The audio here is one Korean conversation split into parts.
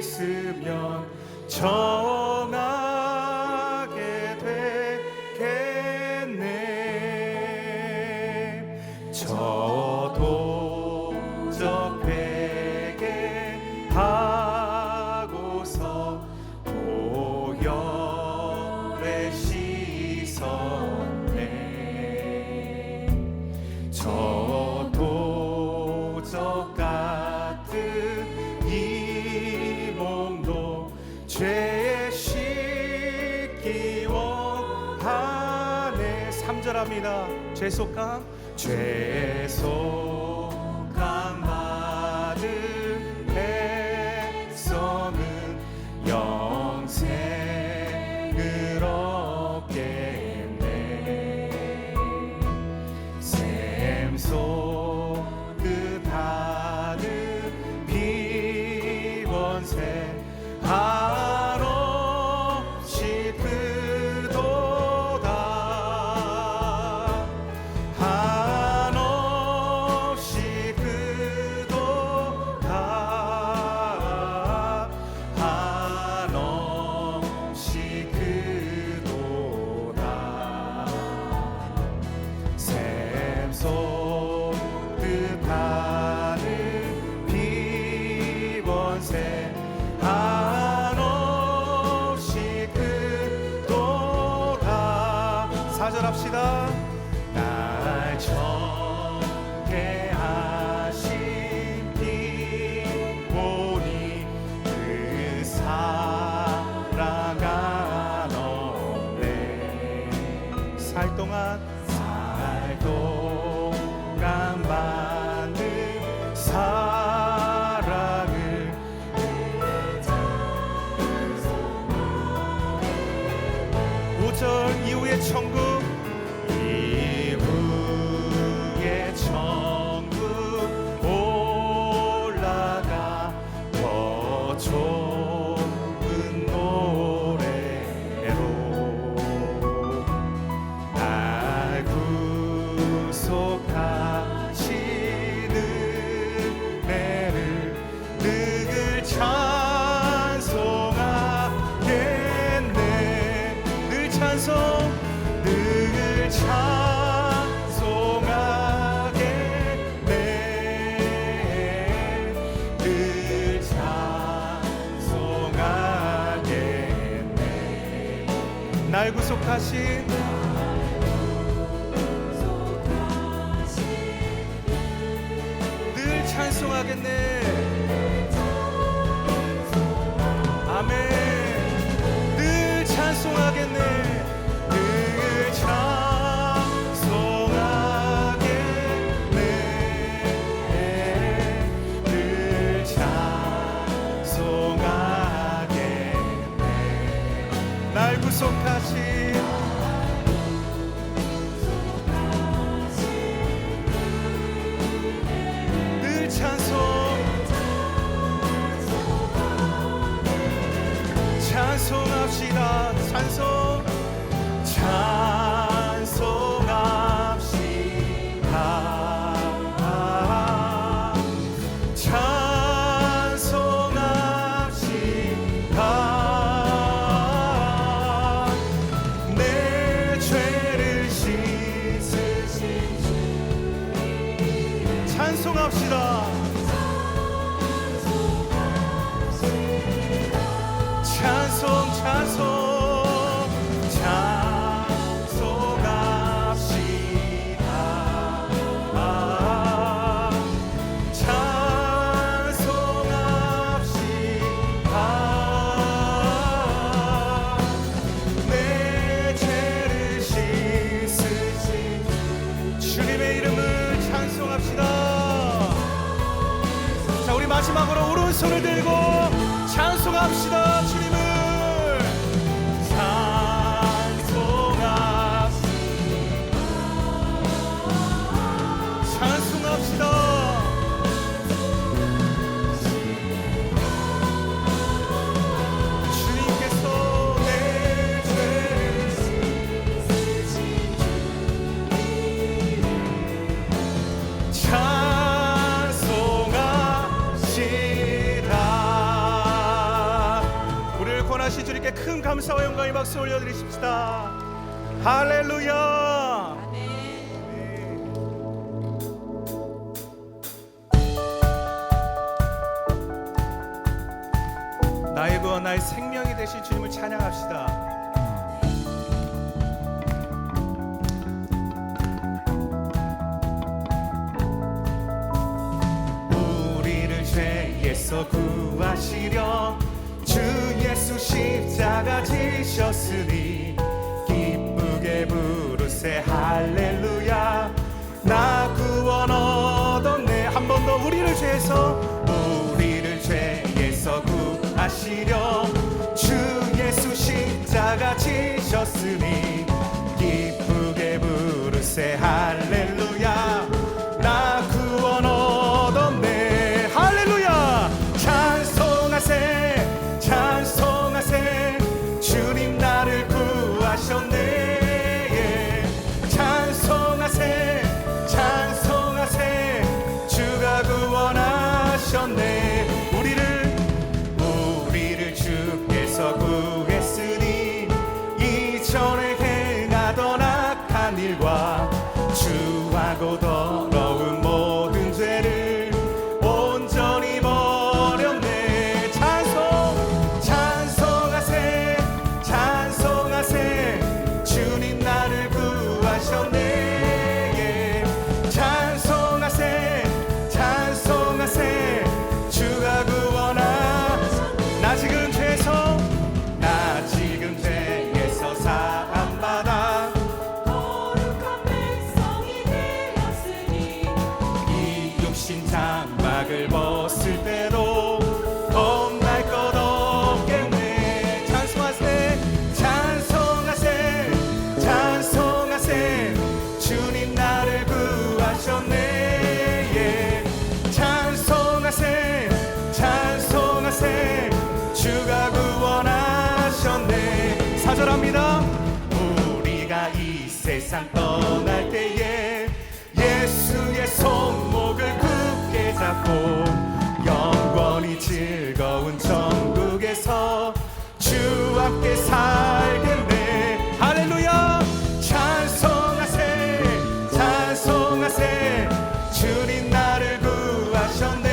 씻으면 저 바랍니다. 죄속감, 죄속감 받은 백성은 영생을 얻겠네. 샘속 끝하는 비번세. 찬양합시다. 날 정케 하신 이 보니 그 사랑 안없네 살 동안 이후의 천국 구속하신 늘 찬송하겠네. 아멘. 늘 찬송하겠네. 박수 올려드리십시다. 할렐루야. 나의 구원 나의 생명이 되신 주님을 찬양합시다. 구하시려 주 예수 십자가 지셨으니 기쁘게 부르세. 할렐루야. 나 구원 얻었네. 한 번 더 우리를 죄에서 우리를 죄에서 구하시려. 주 예수 십자가 지셨으니 기쁘게 부르세. 할렐루야 영원히 즐거운 천국에서 주와 함께 살겠네. 할렐루야! 찬송하세 찬송하세. 주님 나를 구하셨네.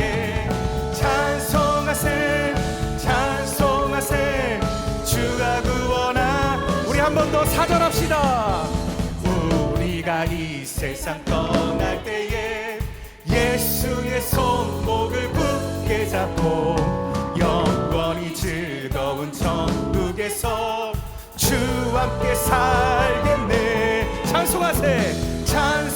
예. 찬송하세 찬송하세. 주가 구원하 우리 한 번 더 사절합시다. 우리가 이 세상 떠날 때에 예수의 손목을 굳게 잡고 영원히 즐거운 천국에서 주와 함께 살겠네. 찬송하세 찬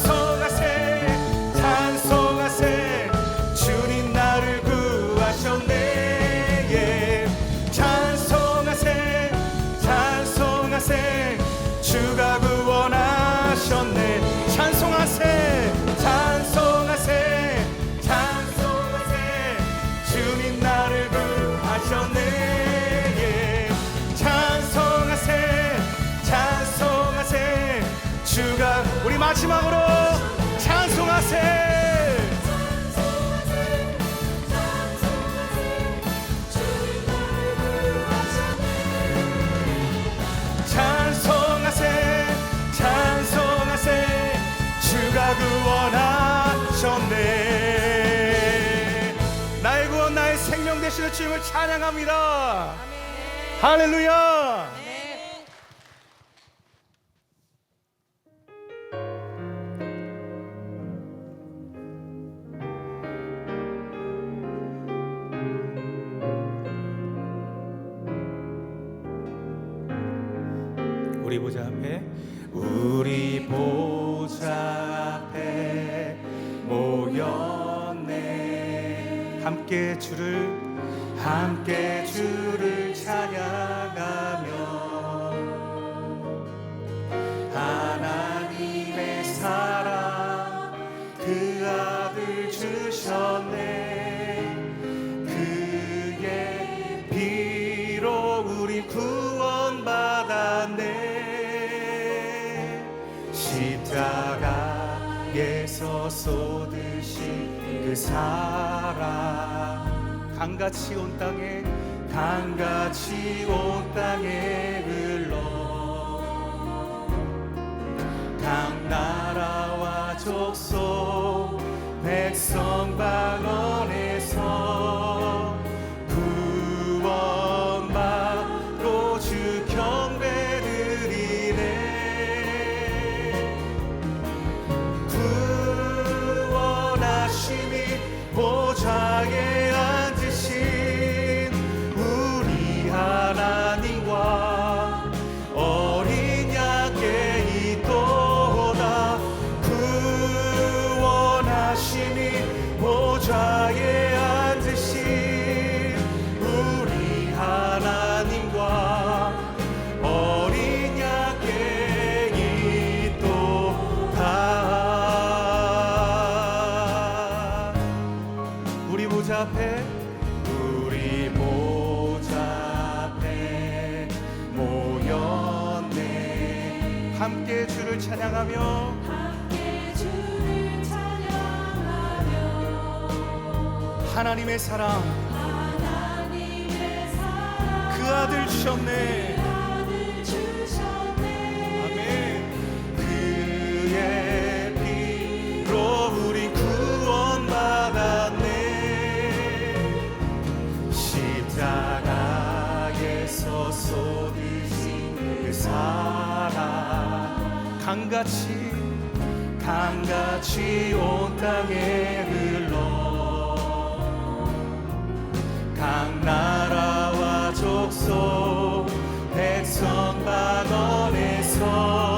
마지막으로 찬송하세 구원하셨네. 나의 구원 나의 생명 되시는 주님을 찬양합니다. 할렐루야. 우리 함께 주를 찬양하며 하나님의 사랑 그 아들 주셨네. 그의 피로 우리 구원받았네. 십자가에서 쏟으신 그 사랑. 강같이 온 땅에 강같이 온 땅에 흘러. 강 나라와 족속 백성 방언에 함께 주를 찬양하며 함께 주를 찬양하며 하나님의 사랑 하나님의 사랑 그 아들 주셨네. 강같이 강같이 온 땅에 흘러. 각 나라와 족속 백성 반원에서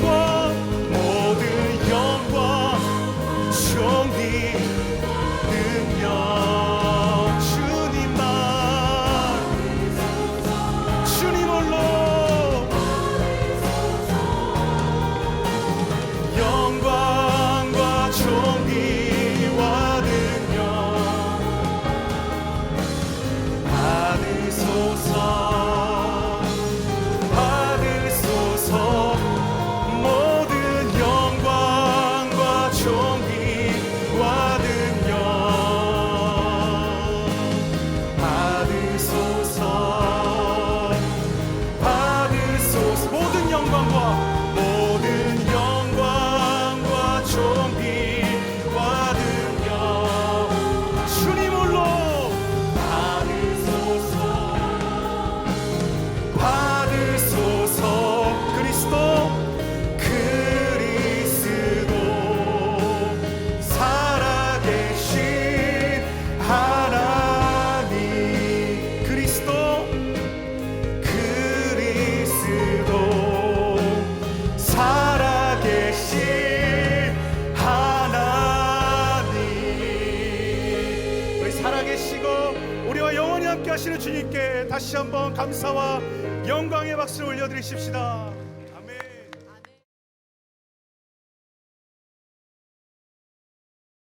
过。 주님께 다시 한번 감사와 영광의 박수를 올려드리십시다.